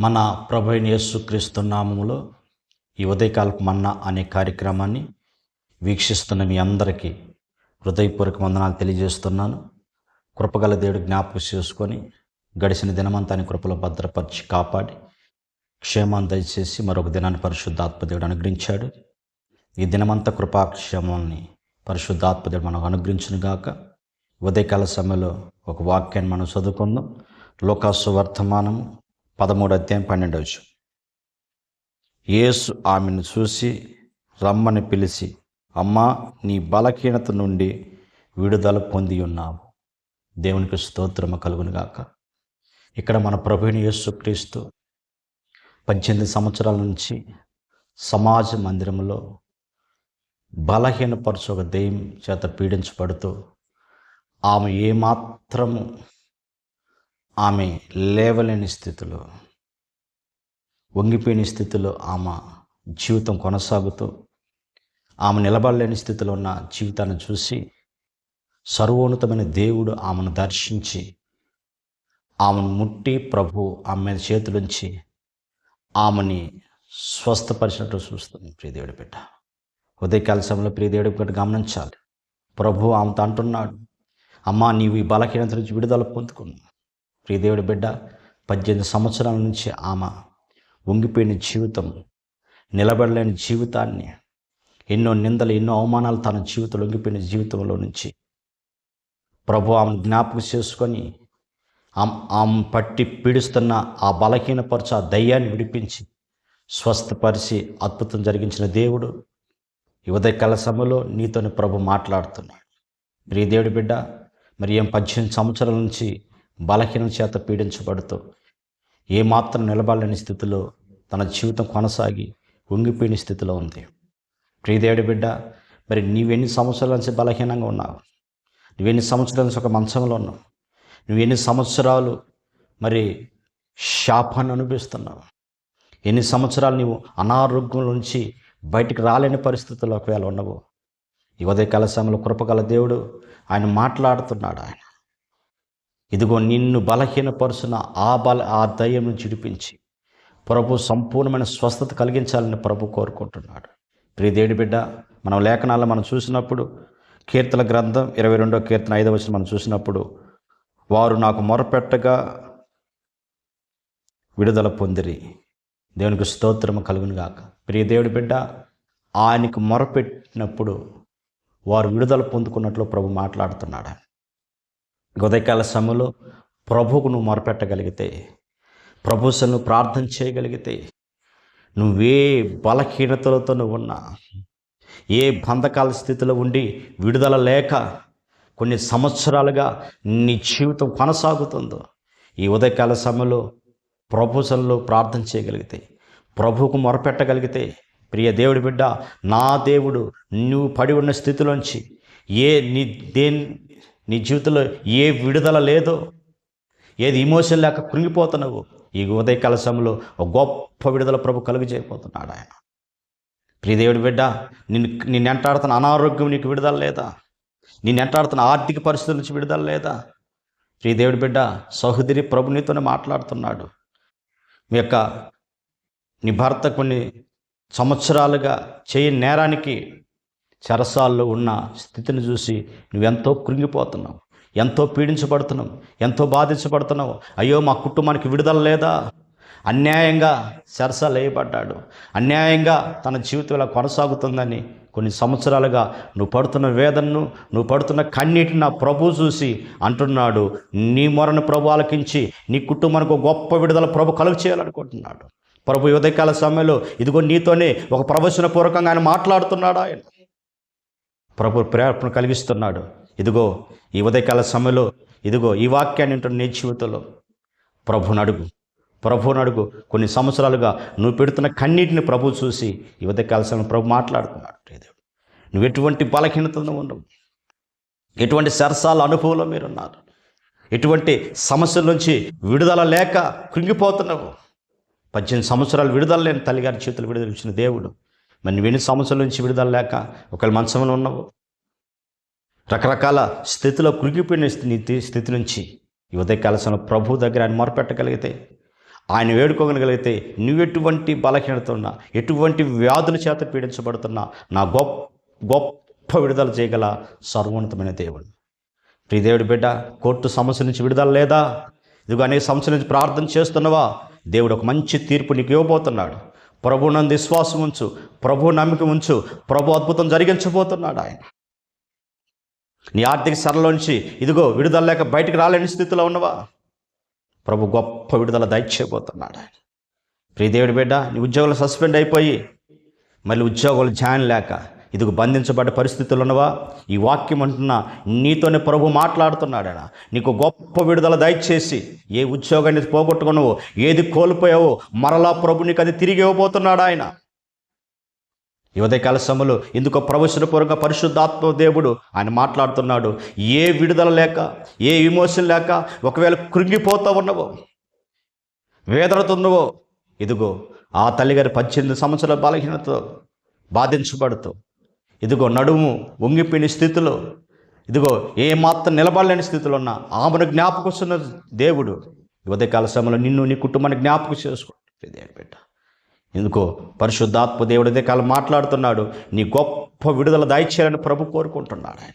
మన ప్రభు యేసుక్రీస్తు నామములో ఈ ఉదయకాలపు మన్నా అనే కార్యక్రమాన్ని వీక్షిస్తున్న మీ అందరికీ హృదయపూర్వక వందనాలు తెలియజేస్తున్నాను. కృపగల దేవుడు జ్ఞాపకం చేసుకొని గడిచిన దినమంతాన్ని కృపలో భద్రపరిచి కాపాడి క్షేమాన్ని దయచేసి మరొక దినాన్ని పరిశుద్ధాత్మదేవుడు అనుగ్రహించాడు. ఈ దినమంతా కృపాక్షేమాన్ని పరిశుద్ధాత్మదేవుడు మనకు అనుగ్రహించును గాక. ఉదయకాల సమయంలో ఒక వాక్యాన్ని మనం చదువుకుందాం. లోకాసు వర్తమానము పదమూడు అధ్యాయం పన్నెండవ యేసు ఆమెను చూసి రమ్మని పిలిచి అమ్మా నీ బలహీనత నుండి విడుదల పొంది ఉన్నావు. దేవునికి స్తోత్రము కలుగును గాక. ఇక్కడ మన ప్రభుని యేసుక్రీస్తు పద్దెనిమిది సంవత్సరాల నుంచి సమాజ మందిరంలో బలహీనపరచు ఒక దెయ్యం చేత పీడించబడుతూ ఆమె ఏమాత్రము ఆమె లేవలేని స్థితిలో వంగిపోయిన స్థితిలో ఆమె జీవితం కొనసాగుతూ ఆమె నిలబడలేని స్థితిలో ఉన్న జీవితాన్ని చూసి సర్వోన్నతమైన దేవుడు ఆమెను దర్శించి ఆమెను ముట్టి ప్రభు ఆమె చేతులుంచి ఆమెని స్వస్థపరిచినట్టు చూస్తుంది. ప్రియదేవుడి బిడ్డ ఉదయకాల సమయంలో ప్రియదేవుడి బిడ్డ గమనించాలి. ప్రభు ఆమెతో అంటున్నాడు అమ్మా నీవు ఈ బలహీనత నుంచి విడుదల పొందుకున్నావు. ప్రియదేవుడి బిడ్డ పద్దెనిమిది సంవత్సరాల నుంచి ఆమె వంగిపోయిన జీవితం నిలబడలేని జీవితాన్ని ఎన్నో నిందలు ఎన్నో అవమానాలు తన జీవితంలో వంగిపోయిన జీవితంలో నుంచి ప్రభు ఆమెను జ్ఞాపకం చేసుకొని ఆమె ఆమె పట్టి పీడిస్తున్న ఆ బలహీనపరచ ఆ దయ్యాన్ని విడిపించి స్వస్థపరిచి అద్భుతం జరిగించిన దేవుడు ఈ ఉదయకాల సమయంలో నీతోని ప్రభు మాట్లాడుతున్నాడు. ప్రియదేవుడి బిడ్డ మరి ఏం పద్దెనిమిది సంవత్సరాల నుంచి బలహీనం చేత పీడించబడుతూ ఏమాత్రం నిలబడలేని స్థితిలో తన జీవితం కొనసాగి ఉంగిపోయిన స్థితిలో ఉంది. ప్రియదేవుడి బిడ్డ మరి నీవెన్ని సంవత్సరాల నుంచి బలహీనంగా ఉన్నావు? నువ్వెన్ని సంవత్సరాల నుంచి ఒక మంచంలో ఉన్నావు? నువ్వెన్ని సంవత్సరాలు మరి శాపాన్ని అనుభవిస్తున్నావు? ఎన్ని సంవత్సరాలు నీవు అనారోగ్యం నుంచి బయటికి రాలేని పరిస్థితుల్లో ఒకవేళ ఉండవు ఈ ఉదయకాల సమయంలో కృపగల దేవుడు ఆయన మాట్లాడుతున్నాడు ఆయన. ఇదిగో నిన్ను బలహీనపరుచున్న ఆ బల ఆ దయ్యం నుంచి విడిపించి ప్రభు సంపూర్ణమైన స్వస్థత కలిగించాలని ప్రభు కోరుకుంటున్నాడు. ప్రియదేవుడి బిడ్డ మనం లేఖనాల్లో మనం చూసినప్పుడు కీర్తన గ్రంథం ఇరవై రెండో కీర్తన ఐదవ వచ్చిన మనం చూసినప్పుడు వారు నాకు మొరపెట్టగా విడుదల పొందిరి. దేవునికి స్తోత్రము కలుగును గాక ప్రియ దేవుడి బిడ్డ ఆయనకు మొరపెట్టినప్పుడు వారు విడుదల పొందుకున్నట్లు ప్రభు మాట్లాడుతున్నాడు. ఉదయకాల సమయంలో ప్రభువుకు నువ్వు మొరపెట్టగలిగితే ప్రభుసను ప్రార్థన చేయగలిగితే నువ్వే బలహీనతలతో నువ్వు ఉన్నా. ఏ బంధకాల స్థితిలో ఉండి విడుదల లేక కొన్ని సంవత్సరాలుగా నీ జీవితం కొనసాగుతుందో ఈ ఉదయకాల సమయంలో ప్రభుసంలో ప్రార్థన చేయగలిగితే ప్రభువుకు మొరపెట్టగలిగితే ప్రియ దేవుడి బిడ్డ నా దేవుడు నువ్వు పడి ఉన్న స్థితిలోంచి ఏ నీ దేని నీ జీవితంలో ఏ విడుదల లేదో ఏది ఇమోషన్ లేక కృంగిపోతున్నావు ఈ ఉదయ కలశంలో ఒక గొప్ప విడుదల ప్రభు కలుగజేయబోతున్నాడు ఆయన. ప్రియదేవుడి బిడ్డ నిన్ను నిన్ను ఎంటాడుతున్న అనారోగ్యం నీకు విడుదల లేదా? నిన్ను ఎంటాడుతున్న ఆర్థిక పరిస్థితుల నుంచి విడుదల లేదా? ప్రియదేవుడి బిడ్డ సహోదరి ప్రభు నీతోనే మాట్లాడుతున్నాడు. మీ యొక్క నీ భర్త కొన్ని సంవత్సరాలుగా చేయని నేరానికి చెరసాల్లో ఉన్న స్థితిని చూసి నువ్వెంతో కృంగిపోతున్నావు ఎంతో పీడించబడుతున్నావు ఎంతో బాధించబడుతున్నావు. అయ్యో మా కుటుంబానికి విడుదల లేదా? అన్యాయంగా చెరసాలు వేయబడ్డాడు అన్యాయంగా తన జీవితం ఇలా కొనసాగుతుందని కొన్ని సంవత్సరాలుగా నువ్వు పడుతున్న వేదనను నువ్వు పడుతున్న కన్నీటిని నా ప్రభు చూసి అంటున్నాడు. నీ మొరను ప్రభు ఆలకించి నీ కుటుంబానికి గొప్ప విడుదల ప్రభు కలుగు చేయాలనుకుంటున్నాడు. ప్రభు ఈ ఉదయకాల సమయంలో ఇదిగో నీతోనే ఒక ప్రవచన పూర్వకంగా ఆయన మాట్లాడుతున్నాడు ఆయన. ప్రభు ప్రేరణ కలిగిస్తున్నాడు. ఇదిగో ఈ ఉదయకాల సమయంలో ఇదిగో ఈ వాక్యాన్ని వింటున్న నీ జీవితంలో ప్రభుని అడుగు. ప్రభుని అడుగు. కొన్ని సంవత్సరాలుగా నువ్వు పెడుతున్న కన్నీటిని ప్రభు చూసి ఈ ఉదయకాల సమయంలో ప్రభు మాట్లాడుతున్నాడు దేవుడు నువ్వు ఎటువంటి బలహీనతను ఉండవు ఎటువంటి సరసాల అనుభవంలో మీరున్నారు ఎటువంటి సమస్యల నుంచి విడుదల లేక కృంగిపోతున్నావు? పద్దెనిమిది సంవత్సరాలు విడుదల లేని తల్లిగారి చేతులు విడుదల ఇచ్చిన దేవుడు మరి నువ్వెన్ని సమస్యల సంవత్సరాల నుంచి విడుదల లేక ఒకవేళ మంచంలో ఉన్నావు? రకరకాల స్థితిలో కురిగిపోయిన నీ స్థితి నుంచి ఈ ఉదయకాల ప్రభు దగ్గర ఆయన మొరపెట్టగలిగితే ఆయన వేడుకోగలిగితే నువ్వు ఎటువంటి బలహీనత ఉన్నా ఎటువంటి వ్యాధుల చేత పీడించబడుతున్నా నా గొప్ప గొప్ప విడుదల చేయగల సర్వోన్నతమైన దేవుడు. ప్రియ దేవుడి బిడ్డ కోర్టు సమస్య నుంచి విడుదల లేదా? ఇదిగో అనేక సమస్యల నుంచి ప్రార్థన చేస్తున్నావా? దేవుడు ఒక మంచి తీర్పు నీకు ఇవ్వబోతున్నాడు. ప్రభు నందు విశ్వాసం ఉంచు. ప్రభు నమ్మిక ఉంచు. ప్రభు అద్భుతం జరిగించబోతున్నాడు ఆయన. నీ ఆర్థిక సరలోంచి ఇదిగో విడుదల లేక బయటికి రాలేని స్థితిలో ఉన్నవా? ప్రభు గొప్ప విడుదల దయచేయబోతున్నాడు ఆయన. ప్రియదేవుడి బిడ్డ నీ ఉద్యోగాలు సస్పెండ్ అయిపోయి మళ్ళీ ఉద్యోగాలు జాయిన్ లేక ఇదిగో బంధించబడ్డ పరిస్థితులు ఉన్నవా ఈ వాక్యం అంటున్నా నీతోనే ప్రభు మాట్లాడుతున్నాడు ఆయన నీకు గొప్ప విడుదల దయచేసి ఏ ఉద్యోగాన్ని పోగొట్టుకున్నావో ఏది కోల్పోయావో మరలా ప్రభు నీకు అది తిరిగి ఇవ్వబోతున్నాడు ఆయన? ఈ ఉదయకాల సమయంలో ఎందుకో ప్రవచనపూర్వక పరిశుద్ధాత్మ దేవుడు ఆయన మాట్లాడుతున్నాడు. ఏ విడుదల లేక ఏ విమోచన లేక ఒకవేళ కృంగిపోతూ ఉన్నవో వేదడుతున్నవో ఇదిగో ఆ తల్లిగారి పద్దెనిమిది సంవత్సరాల బలహీనతతో బాధించబడుతూ ఇదిగో నడుము వంగిపోయిన స్థితిలో ఇదిగో ఏ మాత్రం నిలబడలేని స్థితిలో ఉన్న ఆమెను జ్ఞాపకొస్తున్న దేవుడు ఈ ఉదయకాల సమయంలో నిన్ను నీ కుటుంబాన్ని జ్ఞాపకం చేసుకోండి. బిడ్డ ఎందుకో పరిశుద్ధాత్మ దేవుడు ఇదే కాలం మాట్లాడుతున్నాడు నీ గొప్ప విడుదల దాయిచేయాలని ప్రభు కోరుకుంటున్నాడు ఆయన.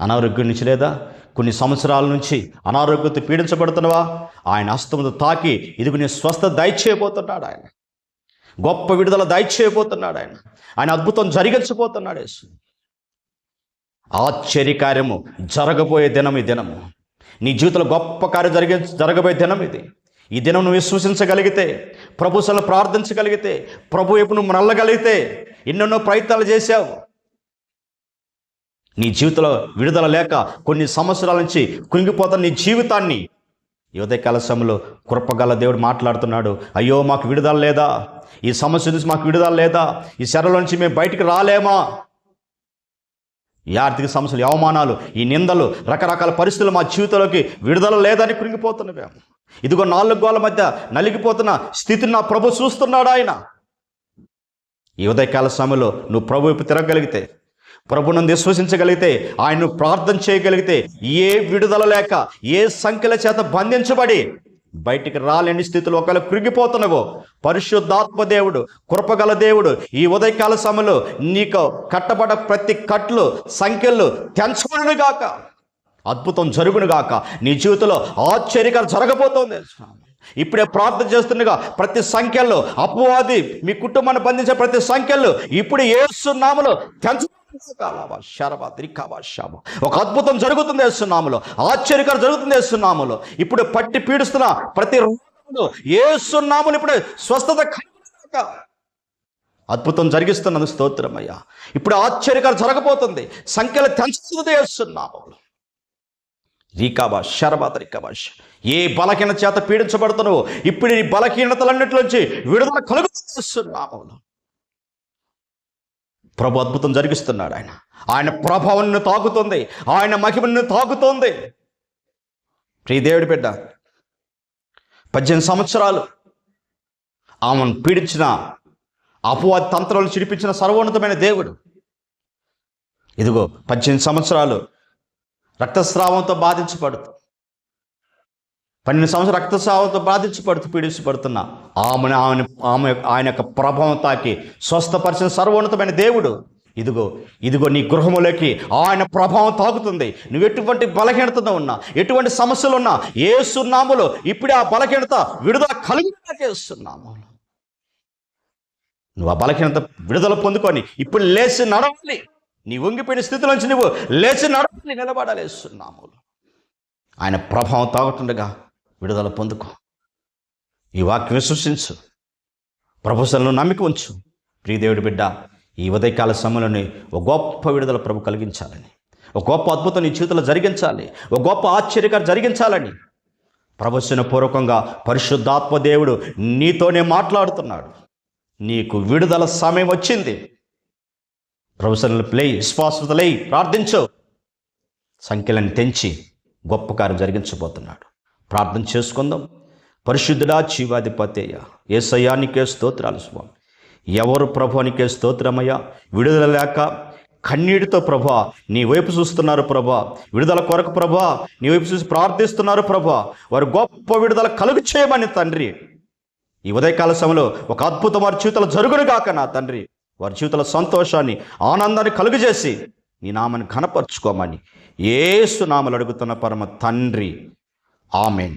అనారోగ్యం నుంచి లేదా? కొన్ని సంవత్సరాల నుంచి అనారోగ్యంతో పీడించబడుతున్నావా? ఆయన హస్తముతో తాకి ఇదిగో నీ స్వస్థ దయచేయబోతున్నాడు ఆయన. గొప్ప విడుదల దయచేయబోతున్నాడు ఆయన. ఆయన అద్భుతం జరిగించబోతున్నాడు యేసు. ఆశ్చర్యకార్యము జరగబోయే దినం ఈ దినము. నీ జీవితంలో గొప్ప కార్యం జరిగే జరగబోయే దినం ఇది. ఈ దినం నువ్వు విశ్వసించగలిగితే ప్రభు సలు ప్రార్థించగలిగితే ప్రభు ఎప్పుడు నువ్వు నల్లగలిగితే ఎన్నెన్నో ప్రయత్నాలు చేశావు. నీ జీవితంలో విడుదల లేక కొన్ని సంవత్సరాల నుంచి కుంగిపోతున్న నీ జీవితాన్ని ఉదయకాల సమయంలో కృపగల దేవుడు మాట్లాడుతున్నాడు అయ్యో మాకు విడుదల లేదా? ఈ సమస్య నుంచి మాకు విడుదల లేదా? ఈ శరలో నుంచి మేము బయటికి రాలేమా? ఈ ఆర్థిక సమస్యలు అవమానాలు ఈ నిందలు రకరకాల పరిస్థితులు మా జీవితంలోకి విడుదల లేదని కృంగిపోతున్నాం ఇదిగో నాలుగు గోళ్ళ మధ్య నలిగిపోతున్న స్థితిని నా ప్రభు చూస్తున్నాడు ఆయన. ఈ ఉదయకాల సమయంలో నువ్వు ప్రభు తిరగలిగితే తిరగగలిగితే ప్రభునందు విశ్వసించగలిగితే ఆయన్ను ప్రార్థన చేయగలిగితే ఏ విడుదల లేక ఏ సంఖ్యల చేత బంధించబడి బయటికి రాలేని స్థితిలో ఒకవేళ కృంగిపోతున్నావో పరిశుద్ధాత్మ దేవుడు కృపగల దేవుడు ఈ ఉదయకాల సమయంలో నీకు కట్టబడ ప్రతి కట్లు సంఖ్యలు తెంచబడును గాక. అద్భుతం జరుగును గాక. నీ జీవితంలో ఆశ్చర్యకాలు జరగబోతోంది. ఇప్పుడే ప్రార్థన చేస్తుండగా ప్రతి సంఖ్యలో అపవాది మీ కుటుంబాన్ని బంధించే ప్రతి సంఖ్యలో ఇప్పుడు ఏసునామలో శరభ ఒక అద్భుతం జరుగుతుంది వేస్తున్నాములో ఆశ్చర్యకర జరుగుతుంది వేస్తున్నాములో ఇప్పుడు పట్టి పీడిస్తున్న ప్రతి రోగంలో ఏసునాములు ఇప్పుడు స్వస్థత అద్భుతం జరిగిస్తున్నది స్తోత్రమయ్యా. ఇప్పుడు ఆశ్చర్యకర జరగబోతుంది. సంఖ్యలు తెంచుతుంది వేస్తున్నాములు రీకాబాష్ శరబాత రీకాబాష్ ఏ బలహీన చేత పీడించబడుతున్నావు ఇప్పుడు ఈ బలహీనతలన్నిటిలోంచి విడుదల కలుగుతున్నాము ప్రభు అద్భుతం జరిగిస్తున్నాడు ఆయన. ఆయన ప్రభావాన్ని తాకుతుంది. ఆయన మహిమను తాకుతుంది. ప్రియదేవుడి బిడ్డ పద్దెనిమిది సంవత్సరాలు ఆమెను పీడించిన అపవాది తంత్రాలు చిడిపించిన సర్వోన్నతమైన దేవుడు. ఇదిగో పద్దెనిమిది సంవత్సరాలు రక్తస్రావంతో బాధించబడుతూ పన్నెండు సంవత్సరాల రక్తస్రావంతో బాధించబడుతూ పీడించబడుతున్న ఆమెను ఆమె ఆమె ఆయన యొక్క ప్రభావం తాకి స్వస్థపరిచిన సర్వోన్నతమైన దేవుడు. ఇదిగో ఇదిగో నీ గృహములోకి ఆయన ప్రభావం తాకుతుంది. నువ్వు ఎటువంటి బలహీనతతో ఉన్నా ఎటువంటి సమస్యలు ఉన్నా ఏ సున్నాములో ఇప్పుడు ఆ బలహీనత విడుదల కలిగిస్తున్నాము నువ్వు ఆ బలహీనత విడుదల పొందుకొని ఇప్పుడు లేచి నడవాలి. నీ వంగిపోయిన స్థితిలోంచి నువ్వు లేచి నడవాలి నిలబడాలి సున్నాములు ఆయన ప్రభావం తాగుతుండగా విడుదల పొందుకో. ఈ వాక్యం విశ్వసించు ప్రభుత్వంలో నమ్మిక ఉంచు. ప్రియదేవుడి బిడ్డ ఈ ఉదయకాల సమయంలోనే ఒక గొప్ప విడుదల ప్రభు కలిగించాలని ఒక గొప్ప అద్భుతం నీ జీవితంలో జరిగించాలి ఒక గొప్ప ఆశ్చర్యకారు జరిగించాలని ప్రవచన పూర్వకంగా పరిశుద్ధాత్మ దేవుడు నీతోనే మాట్లాడుతున్నాడు. నీకు విడుదల సమయం వచ్చింది. ప్రవచనలు ప్లే విశ్వాసతలై ప్రార్థించు. సంఖ్యలను తెంచి గొప్ప కార్యం జరిగించబోతున్నాడు. ప్రార్థన చేసుకుందాం. పరిశుద్ధుడా జీవాధిపతేయ ఏసయానికే స్తోత్రాలు స్వామి. ఎవరు ప్రభానికే స్తోత్రమయ్యా? విడుదల లేక కన్నీటితో ప్రభా నీ వైపు చూస్తున్నారు ప్రభా. విడుదల కొరకు ప్రభా నీ వైపు చూసి ప్రార్థిస్తున్నారు ప్రభా. వారు గొప్ప విడుదల కలుగు చేయమని తండ్రి. ఈ ఉదయకాల సమయంలో ఒక అద్భుతం వారి జీవితాలు జరుగును కాక నా తండ్రి. వారి జీవితాల సంతోషాన్ని ఆనందాన్ని కలుగజేసి నీ నామని ఘనపరచుకోమని ఏసు నామలు అడుగుతున్న పరమ తండ్రి. ఆమెన్